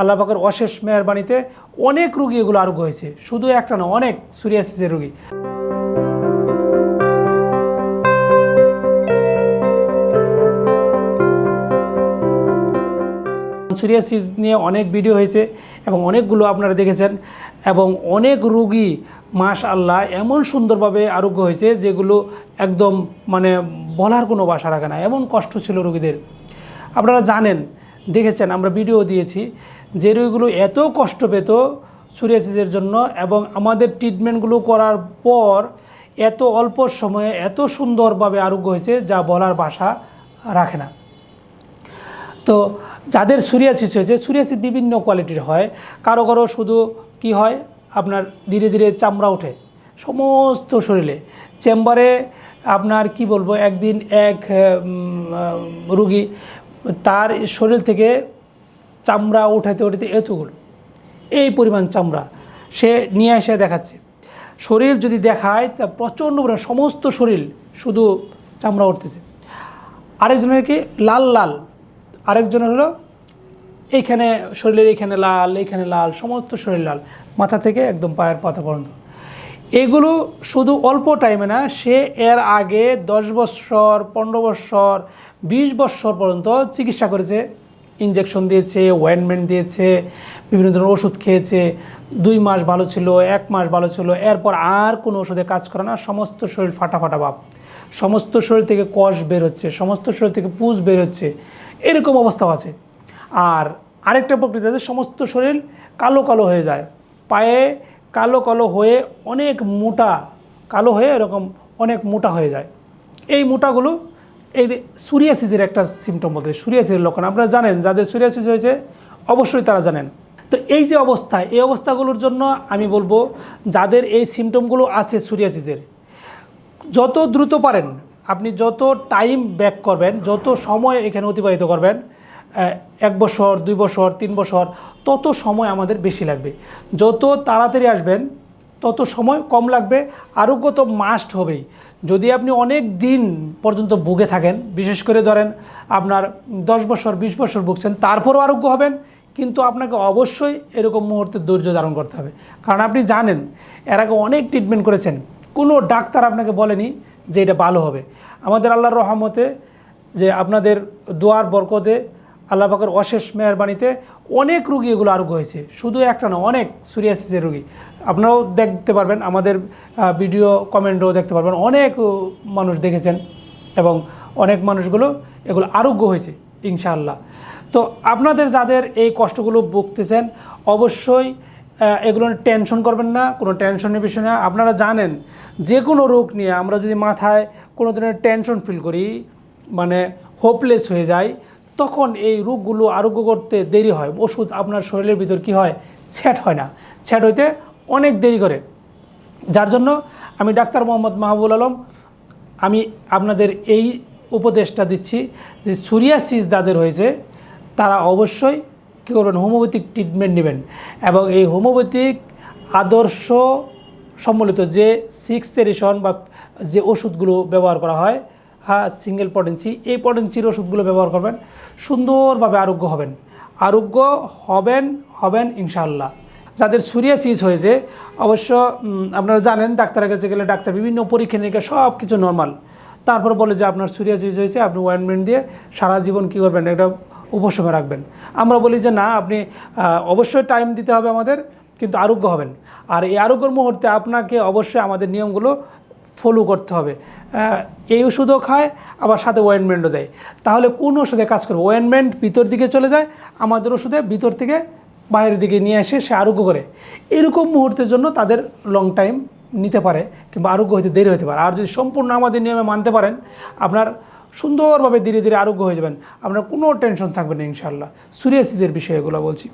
আল্লাহ পাকের অশেষ মেহরবানিতে অনেক রুগী এগুলো আরোগ্য হয়েছে। শুধু একটা না, অনেক সুরিয়াসিসের রুগী। সুরিয়াসিস নিয়ে অনেক ভিডিও হয়েছে এবং অনেকগুলো আপনারা দেখেছেন এবং অনেক রুগী মাস আল্লাহ এমন সুন্দরভাবে আরোগ্য হয়েছে যেগুলো একদম মানে বলার কোনো বাসা রাখে না। এমন কষ্ট ছিল রুগীদের। আপনারা জানেন দেখেছেন, আমরা ভিডিও দিয়েছি, যে রোগীগুলো এত কষ্ট পেত সুরিয়াসিসের জন্য এবং আমাদের ট্রিটমেন্টগুলো করার পর এত অল্প সময়ে এত সুন্দরভাবে আরোগ্য হয়েছে, যা বলার ভাষা রাখে না। তো যাদের সুরিয়াসিস হয়েছে সুরিয়াসিস বিভিন্ন কোয়ালিটির হয়। কারও কারও শুধু কি হয়? আপনার ধীরে ধীরে চামড়া ওঠে, সমস্ত শরীরে। চেম্বারে আপনার কি বলব? একদিন এক রুগী তার শরীর থেকে চামড়া উঠাইতে উঠাতে এতগুলো। এই পরিমাণ চামড়া সে নিয়ে এসে দেখাচ্ছে। শরীর যদি দেখায়, তা প্রচণ্ড পরিমাণ সমস্ত শরীর শুধু চামড়া উঠতেছে। আরেকজনের কি? লাল লাল। আরেকজনের হলো এইখানে শরীরের এইখানে লাল এইখানে লাল, সমস্ত শরীর লাল। মাথা থেকে একদম পায়ের পাতা পর্যন্ত। এগুলো শুধু অল্প টাইমে না, সে এর আগে দশ বৎসর পনেরো বৎসর বিশ বৎসর পর্যন্ত চিকিৎসা করেছে। ইঞ্জেকশন দিয়েছে ওয়েনমেন্ট দিয়েছে, বিভিন্ন ধরনের ওষুধ খেয়েছে। দুই মাস ভালো ছিল, এক মাস ভালো ছিল। এরপর আর কোনো ওষুধে কাজ করে না, সমস্ত শরীর ফাটা ফাটা ভাব। সমস্ত শরীর থেকে কষ বের হচ্ছে, সমস্ত শরীর থেকে পুষ বের হচ্ছে। এরকম অবস্থাও আছে। আর আরেকটা প্রকৃতি আছে সমস্ত শরীর কালো কালো হয়ে যায়। পায়ে কালো কালো হয়ে অনেক মোটা, কালো হয়ে এরকম অনেক মোটা হয়ে যায়। এই মোটাগুলো এই সুরিয়াসিসের একটা সিমটম বলতে সুরিয়াসিসের লক্ষণ। আপনারা জানেন, যাদের সুরিয়াসিস হয়েছে, অবশ্যই তারা জানেন। তো এই যে অবস্থা, এই অবস্থাগুলোর জন্য আমি বলব, যাদের এই সিমটমগুলো আছে সুরিয়াসিসের, যত দ্রুত পারেন, আপনি যত টাইম ব্যাক করবেন, যত সময় এখানে অতিবাহিত করবেন এক বছর, দুই বছর, তিন বছর, তত সময় আমাদের বেশি লাগবে। যত তাড়াতাড়ি আসবেন, তত সময় কম লাগবে, আরোগ্য তো মাস্ট হবেই। যদি আপনি অনেক দিন পর্যন্ত ভুগে থাকেন, বিশেষ করে ধরেন আপনার দশ বছর, বিশ বছর ভুগছেন, তারপরও আরোগ্য হবেন, কিন্তু আপনাকে অবশ্যই এরকম মুহূর্তে ধৈর্য ধারণ করতে হবে। কারণ আপনি জানেন, এর আগে অনেক ট্রিটমেন্ট করেছেন, কোনো ডাক্তার আপনাকে বলেনি যে এটা ভালো হবে। আমাদের আল্লাহর রহমতে যে আপনাদের দোয়ার বরকতে আল্লাহ পাকের অশেষ মেহরবানিতে অনেক রুগী এগুলো আরোগ্য হয়েছে। শুধু একটা না, অনেক সুরিয়াসিসের রুগী। আপনারাও দেখতে পারবেন, আমাদের ভিডিও কমেন্টও দেখতে পারবেন। অনেক মানুষ দেখেছেন এবং অনেক মানুষগুলো এগুলো আরোগ্য হয়েছে, ইনশাআল্লাহ। তো আপনাদের যাদের এই কষ্টগুলো ভুগতেছেন, অবশ্যই এগুলো টেনশন করবেন না, কোনো টেনশনের বিষয় না। আপনারা জানেন যে কোনো রোগ নিয়ে আমরা যদি মাথায় কোনো ধরনের টেনশন ফিল করি মানে হোপলেস হয়ে যায় তখন এই রোগগুলো আরোগ্য করতে দেরি হয়। ওষুধ আপনার শরীরের ভিতর কি হয়? ছ্যাট হয় না। ছ্যাট হইতে অনেক দেরি করে। যার জন্য আমি ডাক্তার মোহাম্মদ মাহবুল আলম, আমি আপনাদের এই উপদেশটা দিচ্ছি যে সুরিয়াসিস যাদের হয়েছে, তারা অবশ্যই কী করবেন? হোমিওপ্যাথিক ট্রিটমেন্ট নেবেন এবং এই হোমিওপ্যাথিক আদর্শ সম্মিলিত যে সিক্স তেরিশন বা যে ওষুধগুলো ব্যবহার করা হয় হ্যাঁ সিঙ্গেল পটেন্সি এই পটেন্সির ওষুধগুলো ব্যবহার করবেন। সুন্দরভাবে আরোগ্য হবেন। আরোগ্য হবেন হবেন ইনশাআল্লাহ। যাদের সুরিয়াসিস হয়েছে, অবশ্য আপনারা জানেন, ডাক্তারের কাছে গেলে ডাক্তার বিভিন্ন পরীক্ষা নিরীক্ষা সব কিছু নর্মাল তারপর বলে যে, আপনার সুরিয়াসিস হয়েছে, আপনি ওয়েনমেন্ট দিয়ে সারা জীবন কী করবেন? এটা উপশমে রাখবেন। আমরা বলি যে, না, আপনি অবশ্যই টাইম দিতে হবে আমাদের, কিন্তু আরোগ্য হবেন। আর এই আরোগ্যর মুহূর্তে আপনাকে অবশ্যই আমাদের নিয়মগুলো ফলো করতে হবে। এই ওষুধও খায়, আবার সাথে ওয়েনমেন্টও দেয়। তাহলে কোন ওষুধে কাজ করবে? ওয়েনমেন্ট ভিতর দিকে চলে যায়, আমাদের ওষুধে ভিতর থেকে বাইরের দিকে নিয়ে এসে সে আরোগ্য করে। এরকম মুহূর্তের জন্য তাদের লং টাইম নিতে পারে, কিংবা আরোগ্য হতে দেরি হতে পারে। আর যদি সম্পূর্ণ আমাদের নিয়মে মানতে পারেন, আপনার সুন্দরভাবে ধীরে ধীরে আরোগ্য হয়ে যাবেন। আপনার কোনো টেনশন থাকবে না ইনশাল্লাহ সুরিয়াসিসের বিষয়ে এগুলো বলছি।